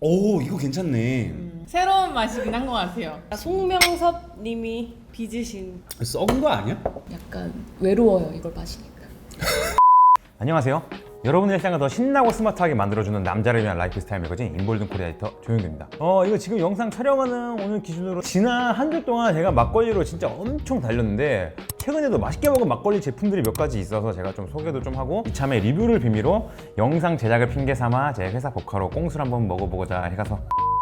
오 이거 괜찮네. 새로운 맛이긴 한 것 같아요. 송명섭 님이 빚으신 썩은 거 아니야? 약간 외로워요 이걸 마시니까. 안녕하세요. 여러분의 일상을 더 신나고 스마트하게 만들어주는 남자를 위한 라이프 스타일 매거진 인볼든 코리아 에디터 조용규입니다. 어, 이거 지금 영상 촬영하는 오늘 기준으로 지난 한 주 동안 제가 막걸리로 진짜 엄청 달렸는데 최근에도 맛있게 먹은 막걸리 제품들이 몇 가지 있어서 제가 좀 소개도 좀 하고 이참에 리뷰를 빌미로 영상 제작을 핑계 삼아 제 회사 복화로 꽁술 한번 먹어보고자 해가서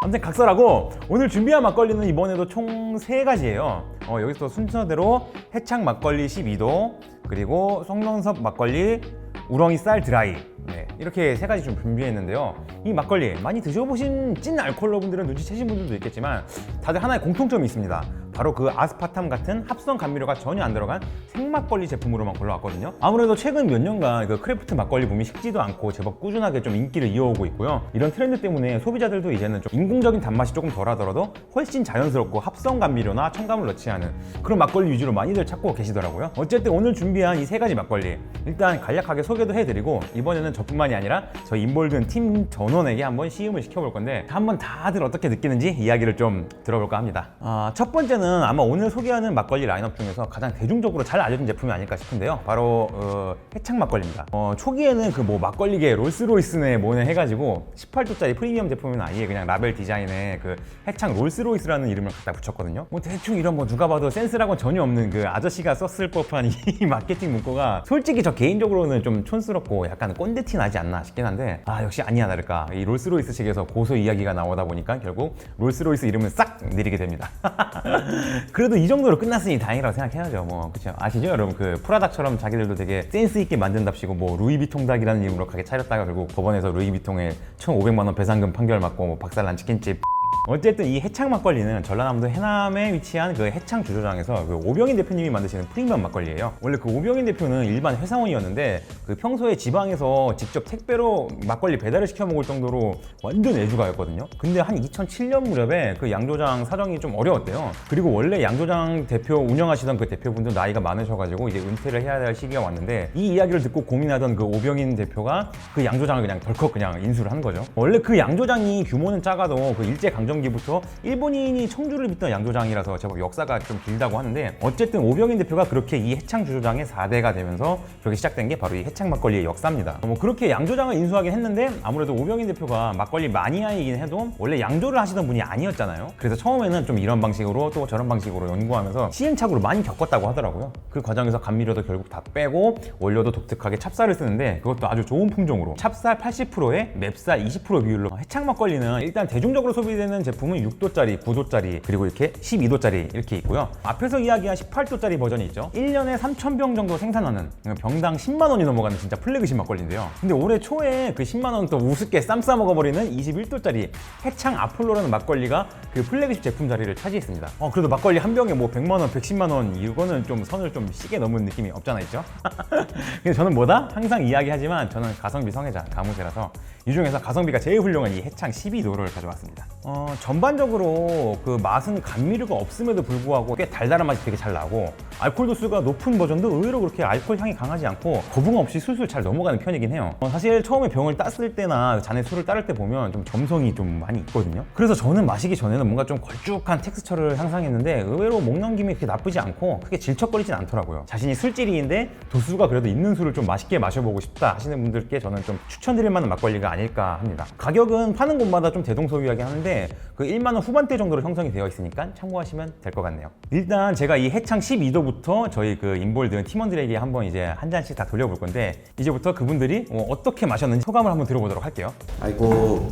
아무튼 각설하고 오늘 준비한 막걸리는 이번에도 총 세가지예요 어, 여기서 순서대로 해창 막걸리 12도 그리고 송명섭 막걸리 우렁이 쌀 드라이 네, 이렇게 세 가지 좀 준비했는데요. 이 막걸리 많이 드셔보신 찐 알콜러 분들은 눈치채신 분들도 있겠지만 다들 하나의 공통점이 있습니다. 바로 그 아스파탐 같은 합성 감미료가 전혀 안 들어간 생막걸리 제품으로만 골라왔거든요. 아무래도 최근 몇 년간 그 크래프트 막걸리 붐이 식지도 않고 제법 꾸준하게 좀 인기를 이어오고 있고요. 이런 트렌드 때문에 소비자들도 이제는 좀 인공적인 단맛이 조금 덜하더라도 훨씬 자연스럽고 합성 감미료나 첨가물 넣지 않은 그런 막걸리 위주로 많이들 찾고 계시더라고요. 어쨌든 오늘 준비한 이 세 가지 막걸리 일단 간략하게 소개도 해드리고 이번에는 저뿐만이 아니라 저희 인볼든 팀 전원에게 한번 시음을 시켜볼 건데 한번 다들 어떻게 느끼는지 이야기를 좀 들어볼까 합니다. 아, 첫 번째는 아마 오늘 소개하는 막걸리 라인업 중에서 가장 대중적으로 잘 알려진 제품이 아닐까 싶은데요. 바로 어, 해창 막걸리입니다. 어, 초기에는 그 뭐 막걸리계 롤스로이스네 뭐네 해가지고 18도짜리 프리미엄 제품은 아예 그냥 라벨 디자인에 그 해창 롤스로이스라는 이름을 갖다 붙였거든요. 뭐 대충 이런 뭐 누가 봐도 센스라고 전혀 없는 그 아저씨가 썼을 법한 이 마케팅 문구가 솔직히 저 개인적으로는 좀 촌스럽고 약간 꼰대 티 나지 않나 싶긴 한데 아 역시 아니야 다를까 이 롤스로이스 측에서 고소 이야기가 나오다 보니까 결국 롤스로이스 이름을 싹 내리게 됩니다. 그래도 이 정도로 끝났으니 다행이라고 생각해야죠. 뭐 그렇죠. 아시죠, 여러분? 그 프라닥처럼 자기들도 되게 센스 있게 만든답시고 뭐 루이비통 닭이라는 이름으로 가게 차렸다가 결국 법원에서 루이비통에 1,500만 원 배상금 판결 맞고 뭐 박살난 치킨집. 어쨌든 이 해창 막걸리는 전라남도 해남에 위치한 그 해창 주조장에서 그 오병인 대표님이 만드시는 프리미엄 막걸리예요. 원래 그 오병인 대표는 일반 회사원이었는데 그 평소에 지방에서 직접 택배로 막걸리 배달을 시켜 먹을 정도로 완전 애주가였거든요. 근데 한 2007년 무렵에 그 양조장 사정이 좀 어려웠대요. 그리고 원래 양조장 대표 운영하시던 그 대표분도 나이가 많으셔가지고 이제 은퇴를 해야 될 시기가 왔는데 이 이야기를 듣고 고민하던 그 오병인 대표가 그 양조장을 그냥 덜컥 그냥 인수를 한 거죠. 원래 그 양조장이 규모는 작아도 그 일제 강 점기부터 일본인이 청주를 빚던 양조장이라서 제법 역사가 좀 길다고 하는데 어쨌든 오병인 대표가 그렇게 이 해창 주조장의 4대가 되면서 그렇게 시작된 게 바로 이 해창 막걸리의 역사입니다. 뭐 그렇게 양조장을 인수하긴 했는데 아무래도 오병인 대표가 막걸리 마니아이긴 해도 원래 양조를 하시던 분이 아니었잖아요. 그래서 처음에는 좀 이런 방식으로 또 저런 방식으로 연구하면서 시행착오를 많이 겪었다고 하더라고요. 그 과정에서 감미료도 결국 다 빼고 원료도 독특하게 찹쌀을 쓰는데 그것도 아주 좋은 품종으로 찹쌀 80%에 맵쌀 20% 비율로 해창 막걸리는 일단 대중적으로 소비되는 제품은 6도짜리, 9도짜리 그리고 이렇게 12도짜리 이렇게 있고요. 앞에서 이야기한 18도짜리 버전이 있죠. 1년에 3,000병 정도 생산하는 병당 10만 원이 넘어가는 진짜 플래그십 막걸리인데요. 근데 올해 초에 그 10만 원 또 우습게 쌈 싸 먹어버리는 21도짜리 해창 아폴로라는 막걸리가 그 플래그십 제품 자리를 차지했습니다. 어, 그래도 막걸리 한 병에 뭐 100만 원, 110만 원 이거는 좀 선을 좀 시게 넘은 느낌이 없잖아 있죠. 근데 저는 뭐다? 항상 이야기하지만 저는 가성비 성애자 가무새라서 이 중에서 가성비가 제일 훌륭한 이 해창 12도를 가져왔습니다. 어, 전반적으로 그 맛은 감미료가 없음에도 불구하고 꽤 달달한 맛이 되게 잘 나고 알코올 도수가 높은 버전도 의외로 그렇게 알코올 향이 강하지 않고 거부감 없이 술술 잘 넘어가는 편이긴 해요. 어, 사실 처음에 병을 땄을 때나 잔에 술을 따를 때 보면 좀 점성이 좀 많이 있거든요. 그래서 저는 마시기 전에는 뭔가 좀 걸쭉한 텍스처를 상상했는데 의외로 목 넘김이 그렇게 나쁘지 않고 크게 질척거리진 않더라고요. 자신이 술질이인데 도수가 그래도 있는 술을 좀 맛있게 마셔보고 싶다 하시는 분들께 저는 좀 추천드릴 만한 막걸리가 아닐까 합니다. 가격은 파는 곳마다 좀 대동소이하게 하는데 그 1만 원 후반대 정도로 형성이 되어 있으니까 참고하시면 될 것 같네요. 일단 제가 이 해창 12도부터 저희 그 인볼드 팀원들에게 한번 이제 한 잔씩 다 돌려볼 건데 이제부터 그분들이 어, 어떻게 마셨는지 소감을 한번 들어보도록 할게요. 아이고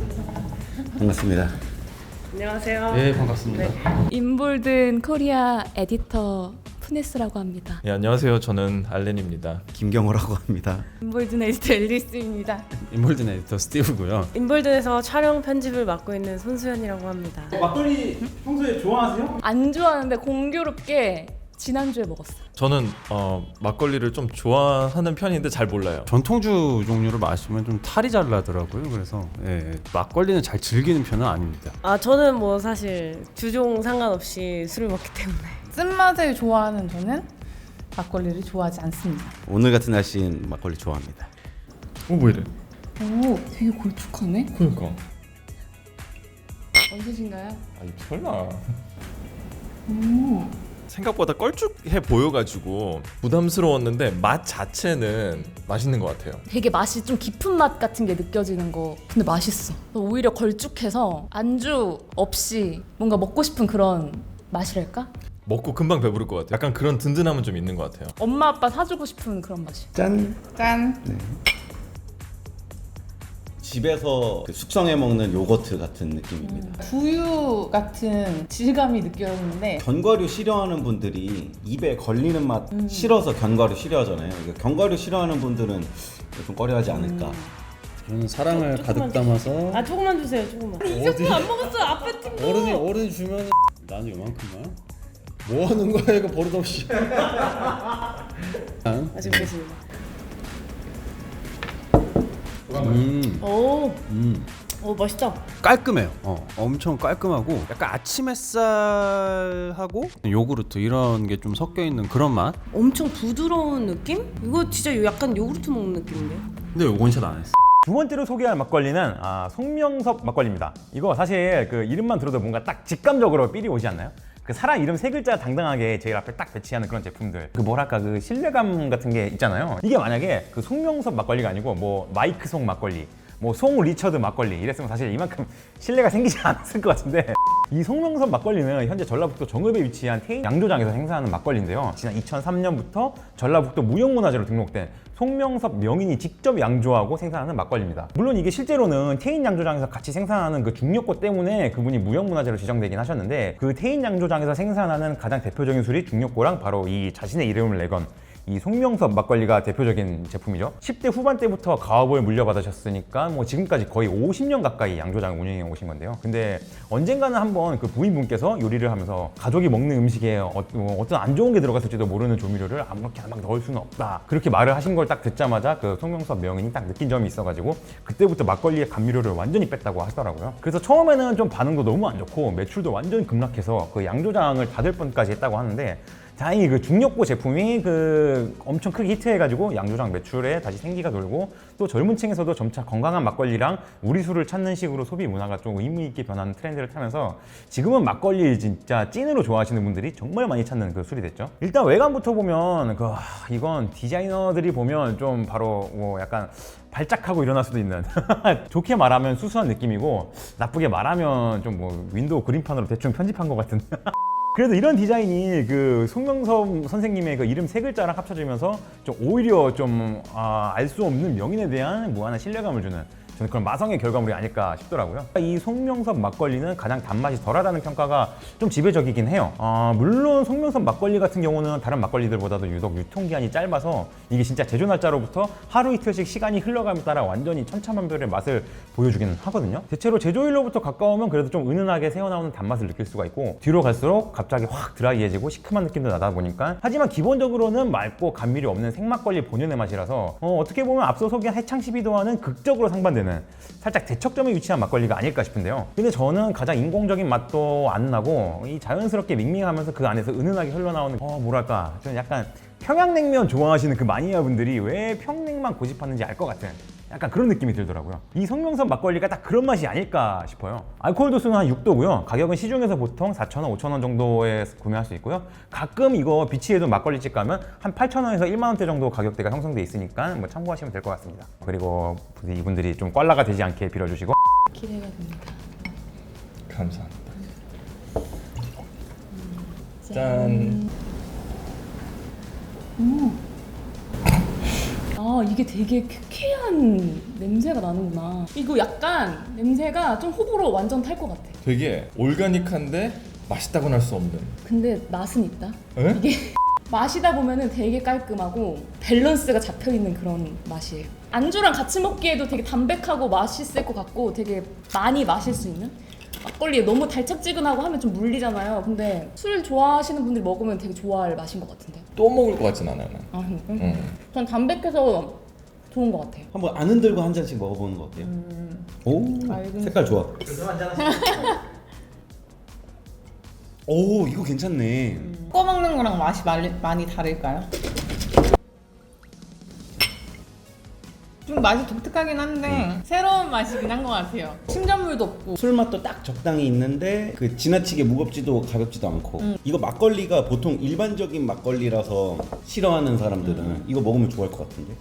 반갑습니다. 안녕하세요. 네 반갑습니다. 인볼든 코리아 에디터 푸네스라고 합니다. 네 안녕하세요. 저는 알렌입니다. 김경호라고 합니다. 인볼든 에디터 앨리스입니다. 인볼든 에디터 스티브고요. 인볼든에서 촬영 편집을 맡고 있는 손수연이라고 합니다. 막걸리 평소에 좋아하세요? 안 좋아하는데 공교롭게 지난주에 먹었어요. 저는 어, 막걸리를 좀 좋아하는 편인데 잘 몰라요. 전통주 종류를 마시면 좀 탈이 잘 나더라고요. 그래서 예, 막걸리는 잘 즐기는 편은 아닙니다. 아 저는 뭐 사실 주종 상관없이 술을 먹기 때문에 쓴맛을 좋아하는 저는 막걸리를 좋아하지 않습니다. 오늘 같은 날씨엔 막걸리 좋아합니다. 어, 뭐 이래? 오, 되게 걸쭉하네. 그러니까. 언제신가요? 아니 설마. 생각보다 껄쭉해 보여가지고 부담스러웠는데 맛 자체는 맛있는 것 같아요. 되게 맛이 좀 깊은 맛 같은 게 느껴지는 거 근데 맛있어 오히려 걸쭉해서 안주 없이 뭔가 먹고 싶은 그런 맛이랄까? 먹고 금방 배부를 것 같아요. 약간 그런 든든함은 좀 있는 것 같아요. 엄마 아빠 사주고 싶은 그런 맛이 짠. 짠. 집에서 그 숙성해 먹는 요거트 같은 느낌입니다. 두유 같은 질감이 느껴지는데 견과류 싫어하는 분들이 입에 걸리는 맛 싫어서 견과류 싫어하잖아요. 그러니까 견과류 싫어하는 분들은 좀 꺼려하지 않을까. 저는 사랑을 가득 담아서 아 조금만 주세요 조금만 조금 안 먹었어요 앞에 팀 어른이 어른이 주면 나는 요만큼만. 뭐 하는 거야 이거 버릇없이. 아직 계십니다 음, 오, 음. 오 맛있다 깔끔해요. 어, 엄청 깔끔하고 약간 아침 햇살하고 요구르트 이런 게 좀 섞여 있는 그런 맛. 엄청 부드러운 느낌? 이거 진짜 요- 약간 요구르트 먹는 느낌인데요? 근데 요건샷 안 했어. 두 번째로 소개할 막걸리는 아, 송명섭 막걸리입니다. 이거 사실 그 이름만 들어도 뭔가 딱 직감적으로 삘이 오지 않나요? 그 사람 이름 세 글자 당당하게 제일 앞에 딱 배치하는 그런 제품들. 그 뭐랄까 그 신뢰감 같은 게 있잖아요. 이게 만약에 그 송명섭 막걸리가 아니고 뭐 마이크 송 막걸리, 뭐 송 리처드 막걸리 이랬으면 사실 이만큼 신뢰가 생기지 않았을 것 같은데 이 송명섭 막걸리는 현재 전라북도 정읍에 위치한 태인 양조장에서 생산하는 막걸리인데요. 지난 2003년부터 전라북도 무형문화재로 등록된 송명섭 명인이 직접 양조하고 생산하는 막걸리입니다. 물론 이게 실제로는 태인 양조장에서 같이 생산하는 그 중력고 때문에 그분이 무형문화재로 지정되긴 하셨는데 그 태인 양조장에서 생산하는 가장 대표적인 술이 중력고랑 바로 이 자신의 이름을 내건 이 송명섭 막걸리가 대표적인 제품이죠. 10대 후반 때부터 가업을 물려받으셨으니까 뭐 지금까지 거의 50년 가까이 양조장을 운영해 오신 건데요. 근데 언젠가는 한번 그 부인분께서 요리를 하면서 가족이 먹는 음식에 어, 어떤 안 좋은 게 들어갔을지도 모르는 조미료를 아무렇게나 막 넣을 수는 없다. 그렇게 말을 하신 걸 딱 듣자마자 그 송명섭 명인이 딱 느낀 점이 있어가지고 그때부터 막걸리의 감미료를 완전히 뺐다고 하시더라고요. 그래서 처음에는 좀 반응도 너무 안 좋고 매출도 완전 급락해서 그 양조장을 닫을 뻔까지 했다고 하는데 다행히 그 중력고 제품이 그 엄청 크게 히트해가지고 양조장 매출에 다시 생기가 돌고 또 젊은 층에서도 점차 건강한 막걸리랑 우리 술을 찾는 식으로 소비 문화가 좀 의미 있게 변하는 트렌드를 타면서 지금은 막걸리 진짜 찐으로 좋아하시는 분들이 정말 많이 찾는 그 술이 됐죠. 일단 외관부터 보면 그 아, 이건 디자이너들이 보면 좀 바로 뭐 약간 발작하고 일어날 수도 있는 좋게 말하면 수수한 느낌이고 나쁘게 말하면 좀 뭐 윈도우 그림판으로 대충 편집한 것 같은 그래도 이런 디자인이 그 송명섭 선생님의 그 이름 세 글자랑 합쳐지면서 좀 오히려 좀 알 수 없는 명인에 대한 무한한 신뢰감을 주는 저는 그런 마성의 결과물이 아닐까 싶더라고요. 이 송명섭 막걸리는 가장 단맛이 덜하다는 평가가 좀 지배적이긴 해요. 아, 물론 송명섭 막걸리 같은 경우는 다른 막걸리들보다도 유독 유통기한이 짧아서 이게 진짜 제조 날짜로부터 하루 이틀씩 시간이 흘러감에 따라 완전히 천차만별의 맛을 보여주기는 하거든요. 대체로 제조일로부터 가까우면 그래도 좀 은은하게 새어나오는 단맛을 느낄 수가 있고 뒤로 갈수록 갑자기 확 드라이해지고 시큼한 느낌도 나다 보니까 하지만 기본적으로는 맑고 감미료 없는 생막걸리 본연의 맛이라서 어, 떻게 보면 앞서 소개한 해창 12도와는 극적으로 상반되는 살짝 대척점에 위치한 막걸리가 아닐까 싶은데요. 근데 저는 가장 인공적인 맛도 안 나고 이 자연스럽게 밍밍하면서 그 안에서 은은하게 흘러나오는 어 뭐랄까 좀 약간 평양냉면 좋아하시는 그 마니아 분들이 왜 평냉만 고집하는지 알 것 같은 약간 그런 느낌이 들더라고요. 이 성명섭 막걸리가 딱 그런 맛이 아닐까 싶어요. 알코올 도수는 한 6도고요. 가격은 시중에서 보통 4,000원, 5,000원 정도에 구매할 수 있고요. 가끔 이거 비치에도 막걸리집 가면 한 8,000원에서 1만 원대 정도 가격대가 형성돼 있으니까 뭐 참고하시면 될 것 같습니다. 그리고 부디 이분들이 좀 꽐라가 되지 않게 빌어주시고 기대가 됩니다 감사합니다. 짠. 아 이게 되게 쾌쾌한 냄새가 나는구나 이거 약간 냄새가 좀 호불호 완전 탈 것 같아 되게 올가닉한데 맛있다고는 할 수 없는. 근데 맛은 있다 에? 이게 마시다 보면은 되게 깔끔하고 밸런스가 잡혀 있는 그런 맛이에요. 안주랑 같이 먹기에도 되게 담백하고 맛있을 것 같고 되게 많이 마실 수 있는 막걸리 너무 달짝지근하고 하면 좀 물리잖아요. 근데 술 좋아하시는 분들이 먹으면 되게 좋아할 맛인 것 같은데. 또 먹을 것 같진 않아요. 난. 아, 음. 응. 전 담백해서 좋은 것 같아요. 한번 안 흔들고 한 잔씩 먹어보는 거 어때요? 오 맑은 색깔 좋아. 오 이거 괜찮네. 꺼 먹는 거랑 맛이 많이, 많이 다를까요? 좀 맛이 독특하긴 한데 새로운 맛이긴 한 것 같아요. 침전물도 없고. 술 맛도 딱 적당히 있는데 그 지나치게 무겁지도 가볍지도 않고. 이거 막걸리가 보통 일반적인 막걸리라서 싫어하는 사람들은 이거 먹으면 좋아할 것 같은데?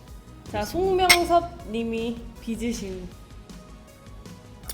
자 송명섭 님이 빚으신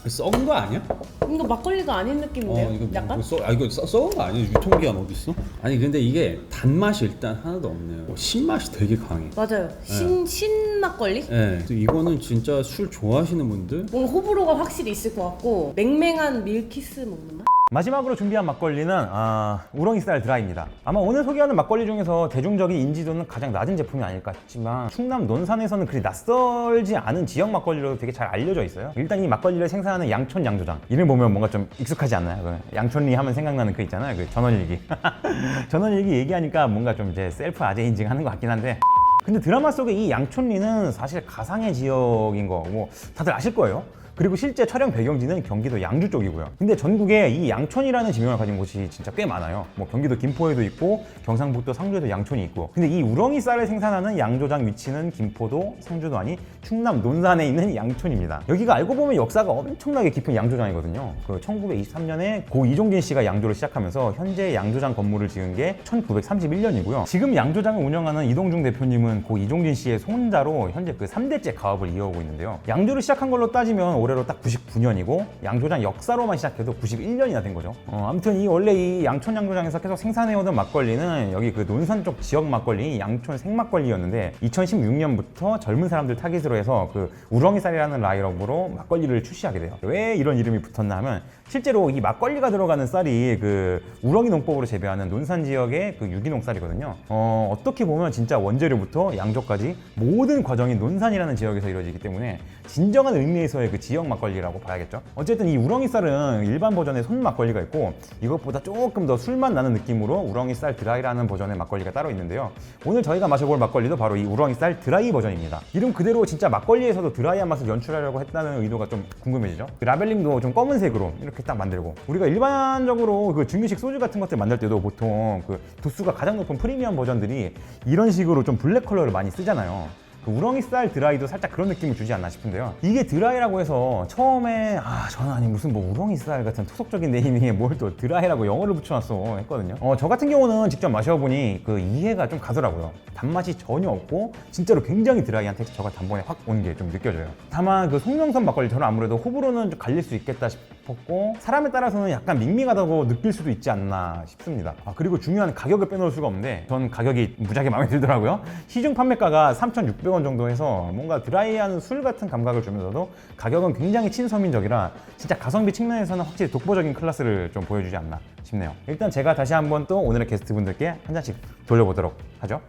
썩은 거 아니야? 이거 막걸리가 아닌 느낌인데요? 어 이거 뭐, 약간? 뭐 써, 아 이거 써, 썩은 거 아니야? 유통기한 어디 있어? 아니 근데 이게 단맛이 일단 하나도 없네요. 어, 신맛이 되게 강해. 맞아요 신, 신 막걸리? 네. 이거는 진짜 술 좋아하시는 분들 뭔가 호불호가 확실히 있을 것 같고 맹맹한 밀키스 먹는다? 마지막으로 준비한 막걸리는 아, 우렁이 쌀 드라이입니다. 아마 오늘 소개하는 막걸리 중에서 대중적인 인지도는 가장 낮은 제품이 아닐까 싶지만 충남 논산에서는 그리 낯설지 않은 지역 막걸리로 되게 잘 알려져 있어요. 일단 이 막걸리를 생산하는 양촌 양조장 이름 보면 뭔가 좀 익숙하지 않나요? 그 양촌리 하면 생각나는 그 있잖아요. 그 전원일기. 전원일기 얘기하니까 뭔가 좀 이제 셀프 아재 인증하는 것 같긴 한데 근데 드라마 속의 이 양촌리는 사실 가상의 지역인 거뭐 다들 아실 거예요. 그리고 실제 촬영 배경지는 경기도 양주 쪽이고요. 근데 전국에 이 양촌이라는 지명을 가진 곳이 진짜 꽤 많아요. 뭐 경기도 김포에도 있고 경상북도 상주에도 양촌이 있고. 근데 이 우렁이 쌀을 생산하는 양조장 위치는 김포도 상주도 아니 충남 논산에 있는 양촌입니다. 여기가 알고 보면 역사가 엄청나게 깊은 양조장이거든요. 그 1923년에 고 이종진 씨가 양조를 시작하면서 현재 양조장 건물을 지은 게 1931년이고요. 지금 양조장을 운영하는 이동중 대표님은 고 이종진 씨의 손자로 현재 그 3대째 가업을 이어오고 있는데요. 양조를 시작한 걸로 따지면 올해로 딱 99년이고 양조장 역사로만 시작해도 91년이나 된 거죠. 어, 아무튼 이 원래 이 양촌 양조장에서 계속 생산해오던 막걸리는 여기 그 논산 쪽 지역 막걸리 양촌 생막걸리였는데 2016년부터 젊은 사람들 타깃으로 해서 그 우렁이 쌀이라는 라인업으로 막걸리를 출시하게 돼요. 왜 이런 이름이 붙었나 하면 실제로 이 막걸리가 들어가는 쌀이 그 우렁이 농법으로 재배하는 논산 지역의 그 유기농 쌀이거든요. 어, 어떻게 보면 진짜 원재료부터 양조까지 모든 과정이 논산이라는 지역에서 이루어지기 때문에 진정한 의미에서의 그 지역 막걸리라고 봐야겠죠. 어쨌든 이 우렁이 쌀은 일반 버전의 손 막걸리가 있고 이것보다 조금 더 술맛 나는 느낌으로 우렁이 쌀 드라이라는 버전의 막걸리가 따로 있는데요. 오늘 저희가 마셔볼 막걸리도 바로 이 우렁이 쌀 드라이 버전입니다. 이름 그대로 진짜 막걸리에서도 드라이한 맛을 연출하려고 했다는 의도가 좀 궁금해지죠. 그 라벨링도 좀 검은색으로 이렇게 딱 만들고 우리가 일반적으로 그 증류식 소주 같은 것들 만들 때도 보통 그 도수가 가장 높은 프리미엄 버전들이 이런 식으로 좀 블랙 컬러를 많이 쓰잖아요. 그 우렁이 쌀 드라이도 살짝 그런 느낌을 주지 않나 싶은데요. 이게 드라이라고 해서 처음에 아 저는 아니 무슨 뭐 우렁이 쌀 같은 토속적인 네이밍에 뭘 또 드라이라고 영어를 붙여놨어 했거든요. 어, 저 같은 경우는 직접 마셔보니 그 이해가 좀 가더라고요. 단맛이 전혀 없고 진짜로 굉장히 드라이한 텍스처가 단번에 확 온 게 좀 느껴져요. 다만 그 송명선 막걸리 저는 아무래도 호불호는 좀 갈릴 수 있겠다 싶 었고 사람에 따라서는 약간 밍밍하다고 느낄 수도 있지 않나 싶습니다. 아, 그리고 중요한 가격을 빼놓을 수가 없는데 전 가격이 무지하게 마음에 들더라고요. 시중 판매가가 3,600원 정도 해서 뭔가 드라이한 술 같은 감각을 주면서도 가격은 굉장히 친서민적이라 진짜 가성비 측면에서는 확실히 독보적인 클래스를 좀 보여주지 않나 싶네요. 일단 제가 다시 한번 또 오늘의 게스트분들께 한 잔씩 돌려보도록 하죠.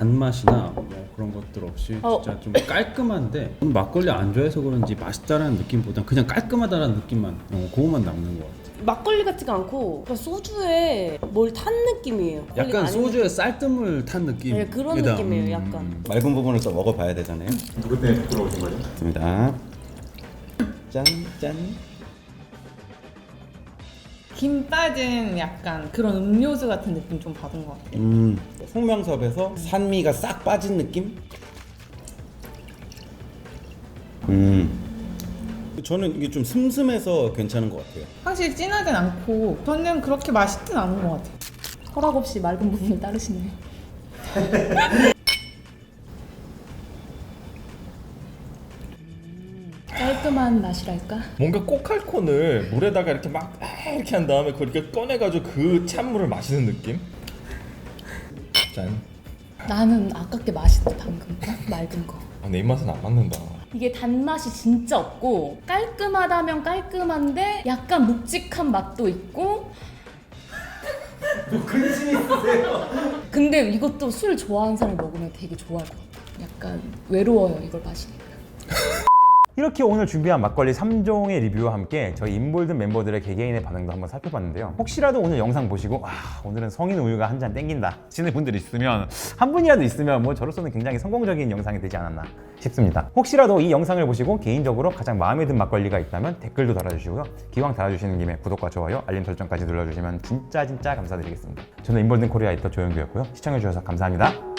단맛이나 뭐 그런 것들 없이 어. 진짜 좀 깔끔한데 저는 막걸리 안 좋아해서 그런지 맛있다라는 느낌보단 그냥 깔끔하다라는 느낌만 어, 그거만 남는 것 같아요. 막걸리 같지가 않고 그냥 소주에 뭘 탄 느낌이에요 약간 소주에 쌀뜨물 탄 느낌. 네, 그런 느낌이에요, 약간. 맑은 부분을 또 먹어봐야 되잖아요. 그때 들어오신 거죠? 좋습니다. 짠 짠. 김 빠진 약간 그런 음료수 같은 느낌 좀 받은 것 같아요. 음, 송명섭에서 산미가 싹 빠진 느낌? 음. 저는 이게 좀 슴슴해서 괜찮은 것 같아요. 확실히 진하진 않고 저는 그렇게 맛있진 않은 것 같아요. 허락 없이 맑은 부분을 따르시네요. 깔끔한 맛이랄까? 뭔가 꼬칼콘을 물에다가 이렇게 막 아, 이렇게 한 다음에 그걸 이렇게 꺼내가지고 그 찬물을 마시는 느낌? 짠. 나는 아깝게 맛있다 방금 거 맑은 거. 아, 내 입맛은 안 맞는다. 이게 단맛이 진짜 없고 깔끔하다면 깔끔한데 약간 묵직한 맛도 있고 뭐 근심 있으세요? 근데 이것도 술 좋아하는 사람이 먹으면 되게 좋아할 것 같아 약간 외로워요 이걸 마시니까 이렇게 오늘 준비한 막걸리 3종의 리뷰와 함께 저희 인볼든 멤버들의 개개인의 반응도 한번 살펴봤는데요. 혹시라도 오늘 영상 보시고 아 오늘은 성인 우유가 한 잔 땡긴다 하시는 분들 있으면 한 분이라도 있으면 뭐 저로서는 굉장히 성공적인 영상이 되지 않았나 싶습니다. 혹시라도 이 영상을 보시고 개인적으로 가장 마음에 든 막걸리가 있다면 댓글도 달아주시고요. 기왕 달아주시는 김에 구독과 좋아요, 알림 설정까지 눌러주시면 진짜 진짜 감사드리겠습니다. 저는 인볼든 코리아 에디터 조영규였고요. 시청해주셔서 감사합니다.